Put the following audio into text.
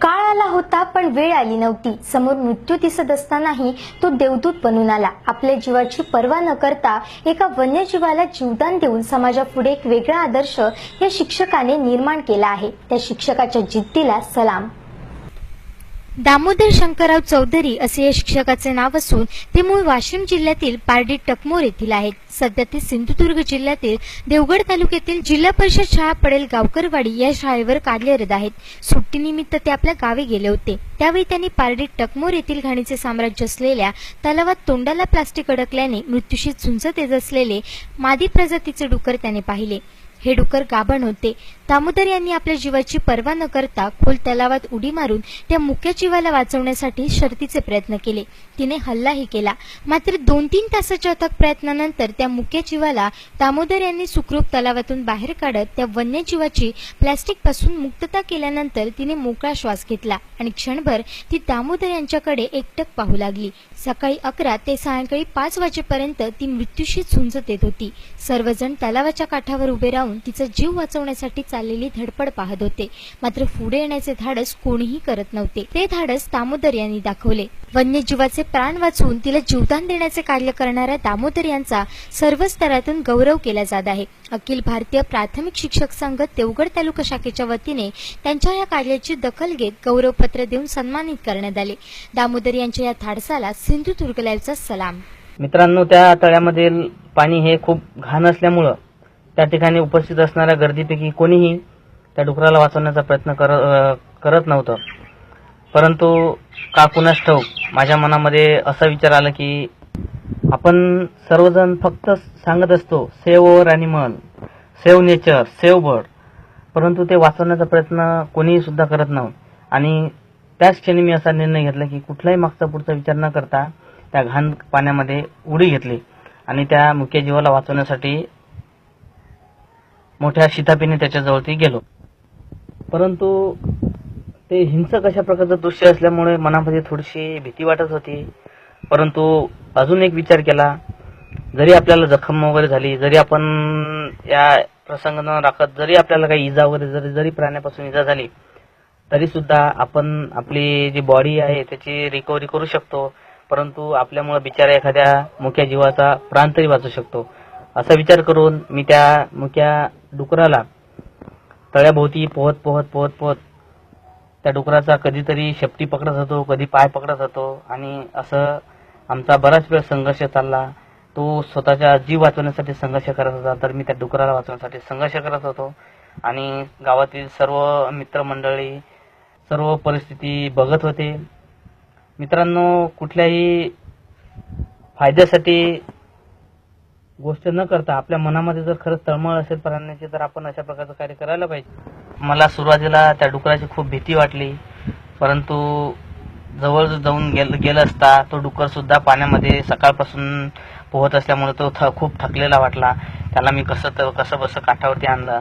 काळ आला होता पण वेळ आली नव्हती. समोर मृत्यू दिसत असतानाही तो देवदूत बनून आला. आपल्या जीवाची पर्वा न करता एका वन्यजीवाला जीवदान देऊन समाजापुढे एक वेगळा आदर्श या शिक्षकाने निर्माण केला आहे. त्या शिक्षकाच्या जिद्दीला सलाम. दामोदर शंकरराव चौधरी असे या शिक्षकाचे नाव असून ते मूळ वाशिम जिल्ह्यातील पारडी टकमोर येथील आहेत. सध्या ते सिंधुदुर्ग जिल्ह्यातील देवगड तालुक्यातील जिल्हा परिषद शाळा पडेल गावकरवाडी या शाळेवर कार्यरत आहेत. सुट्टीनिमित्त ते आपल्या गावी गेले होते. त्यावेळी त्यांनी पारडी टकमोर येथील घाणीचे साम्राज्य असलेल्या तलावात तोंडाला प्लास्टिक अडकल्याने मृत्यूशी झुंजत येत असलेले मादी प्रजातीचे डुकर त्याने पाहिले. हे डुकर गाभण होते. दामोदर यांनी आपल्या जीवाची पर्वा न करता खोल तलावात उडी मारून त्या मुक्या जीवाला वाचवण्यासाठी शर्तीचे प्रयत्न केले. तिने हल्लाही केला. मात्र दोन तीन तासाच्या अथक प्रयत्नानंतर त्या मुक्या जीवाला दामोदर यांनी सुखरूप तलावातून बाहेर काढत त्या वन्यजीवाची प्लॅस्टिकपासून मुक्तता केल्यानंतर तिने मोकळा श्वास घेतला आणि क्षणभर ती दामोदर यांच्याकडे एकटक पाहू लागली. सकाळी अकरा ते सायंकाळी पाच वाजेपर्यंत ती मृत्यूशी झुंजत येत होती. सर्वजण तलावाच्या काठावर उभे राहून तिचा जीव वाचवण्यासाठी चाललेली धडपड पाहत होते. मात्र पुढे येण्याचे धाडस कोणीही करत नव्हते. ते धाडस दामोदर यांनी दाखवले. वन्यजीवाचे प्राण वाचवून तिला जीवदान देण्याचे कार्य करणाऱ्या दामोदर यांचा सर्व स्तरातून गौरव केला जात आहे. अखिल भारतीय प्राथमिक शिक्षक संघ देवगड तालुका शाखेच्या वतीने त्यांच्या या कार्याची दखल घेत गौरवपत्र देऊन सन्मानित करण्यात आले. दामोदर यांच्या या धाडसाला सिंधुदुर्ग लाईव्हचा सलाम. मित्रांनो त्या तळ्यामधील पाणी हे खूप घाण असल्यामुळं त्या ठिकाणी उपस्थित असणाऱ्या गर्दीपैकी कोणीही त्या डुकराला वाचवण्याचा प्रयत्न कर करत नव्हतं. परंतु का कुणास ठाऊक माझ्या मनामध्ये असा विचार आला की आपण सर्वजण फक्त सांगत असतो save our animal save nature save bird. परंतु ते वाचवण्याचा प्रयत्न कोणीही सुद्धा करत नव्हतं. आणि त्याच क्षणी मी असा निर्णय घेतला की कुठलाही मागचा पुढचा विचार न करता त्या घाण पाण्यामध्ये उडी घेतली आणि त्या मुख्य जीवाला वाचवण्यासाठी मोठ्या शितापीने त्याच्याजवळती गेलो. परंतु ते हिंसक अशा प्रकारचं दृश्य असल्यामुळे मनामध्ये थोडीशी भीती वाटत होती. परंतु अजून एक विचार केला. जरी आपल्याला जखम वगैरे झाली जरी आपण या प्रसंग न राखत जरी आपल्याला काही इजा वगैरे जरी जरी प्राण्यापासून इजा झाली तरी सुद्धा आपण आपली जी बॉडी आहे त्याची रिकव्हरी करू शकतो. परंतु आपल्यामुळे बिचारा एखाद्या मुख्या जीवाचा प्राण तरी वाचू शकतो. असा विचार करून मी त्या मुख्या डुकराला. तळ्याभोवती पोहत पोहत पोहत पोहत. त्या डुकराचा कधीतरी शेपटी पकडत होतो कधी पाय पकडत होतो आणि असं आमचा बराच वेळ संघर्ष चालला. तो स्वतःचा जीव वाचवण्यासाठी संघर्ष करत होता तर मी त्या डुकराला वाचवण्यासाठी संघर्ष करत होतो. आणि गावातील सर्व मित्रमंडळी सर्व परिस्थिती बघत होते. मित्रांनो कुठल्याही फायद्यासाठी गोष्ट न करता आपल्या मनामध्ये जर खरंच तळमळ असेल प्राण्याची तर आपण अशा प्रकारचं कार्य करायला पाहिजे. मला सुरुवातीला त्या डुकराची खूप भीती वाटली. परंतु जवळ जाऊन गेल गेलं असता तो डुकर सुद्धा पाण्यामध्ये सकाळपासून पोहत असल्यामुळे तो थ खूप थकलेला वाटला. त्याला मी कसं तर कसं बसं काठावरती आणलं?